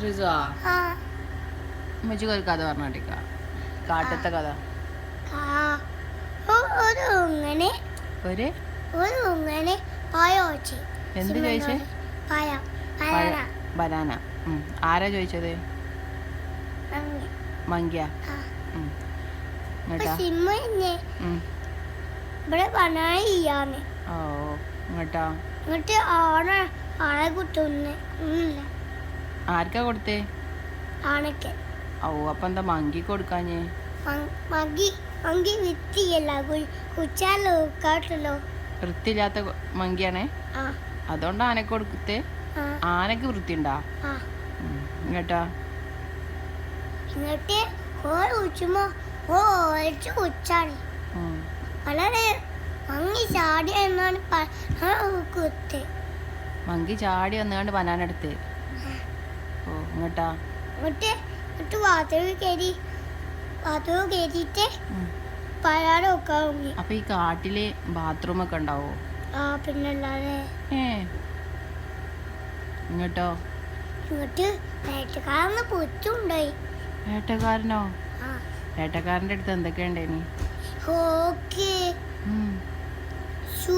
റിസോ ഉമ്മച്ചിക്ക് ഒരു കഥ പറഞ്ഞോട്ടിക്ക കാട്ടത്തെ കഥ. ഒരു ഉങ്ങനെ. ഒരു? ഒരു ഉങ്ങനെ എന്ത് ചോദിച്ചേ? ബനാന. ആരാ ചോദിച്ചത്? മങ്കിയ? ഇവിടെ ബനാന ഓ ഇങ്ങോട്ടാ ഇങ്ങോട്ട് ആണ ആളെ കുത്തുന്നു. ഒന്നുമില്ല. ആർക്കാ കൊടുത്തേ? ആണക്ക്. ഓ അപ്പൊ എന്താ മങ്കി കൊടുക്കാഞ്ഞേ? മങ്കി വിത്തിയല്ല. കുച്ചാലോ കാട്ടല്ലോ വൃത്തിയില്ലാത്ത മങ്കിയാണേ? അതുകൊണ്ട് ആനക്ക് കൊടുത്തേ? ആനക്ക് വൃത്തി ഉണ്ടാ ഇങ്ങട്ടാ. ഓൾ ഓ ഒളിച്ച്. വളരെ മങ്ങി ചാടി എന്നാണ് കുത്ത്. മങ്കി ചാടി വന്നുകൊണ്ട് ബനാന എടുത്ത്? ഓ ഇങ്ങട്ടാ. എന്നിട്ട് എന്നിട്ട് വാതവ് കയറി വാതവ് കയറിയിട്ട് ഉങ്ങി അപ്പൊ ഈ കാട്ടിൽ ബാത്റൂം ഒക്കെ ഉണ്ടാവോ? ആ പിന്നല്ലാതെ ഏ. ഇങ്ങോട്ടോ. ഇങ്ങോട്ട് വേട്ടക്കാരന്ന് പൊച്ചുണ്ടായി വേട്ടക്കാരനോ? വേട്ടക്കാരന്റെ അടുത്ത് എന്തൊക്കെ ഉണ്ടായി ഉം. ഷൂ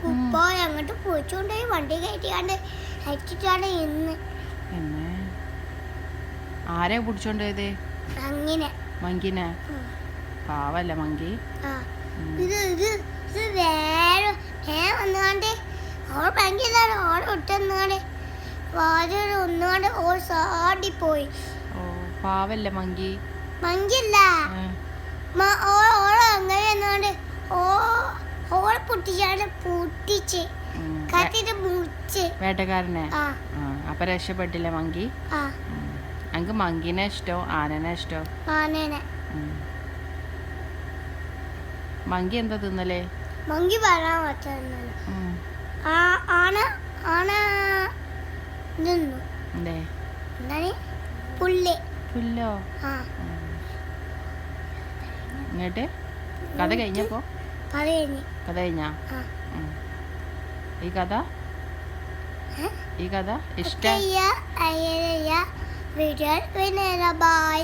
കുപ്പായ അങ്ങോട്ട് പൊച്ചുണ്ടായി വണ്ടി കയറ്റിയാണ്ട് അയച്ചിട്ടാണ് ഇന്ന്. പിന്നെ ആരെ പിടിച്ചോണ്ട് പോയത്? അങ്ങനെ മങ്കിനെ? പാവല്ല മങ്കി? ഇത് ഇത് ഇത് വേറെ ഞാൻ വന്നുകൊണ്ട് ഓൾ ഭയങ്കര ഓൾ ഇട്ടെന്നാണ്ട് വാതിൽ ഒന്നുകൊണ്ട് ഓൾ പോയി. ഓ പാവല്ല മങ്കി? മങ്കില്ല ഓൾ ഓൾ അങ്ങനെ ഓ ഓൾ പൊട്ടിച്ചാണ്ട് പൊട്ടിച്ച് ഉം. വേ- കത്തിട്ട് മുറിച്ച്. വേട്ടക്കാരനെ? അപ്പൊ രക്ഷപ്പെട്ടില്ല മങ്കി? ആ. എനിക്ക് മങ്കിനെ ഇഷ്ടോ? ആനനെ ഇഷ്ടോ? ആനേനെ. മങ്കി എന്താ തിന്നലേ? മങ്കി പറയാൻ ആന ആന നിന്നു എന്താണ്? പുല്ല്. എന്നിട്ട് കഥ കഴിഞ്ഞപ്പോ കഥ കഴിഞ്ഞാ. ആ. ഉം. ഈ കഥ? ഈ കഥ? ഇഷ്ട? അയ്യ അയ്യ വീഡിയോ പിന്നെ ബൈ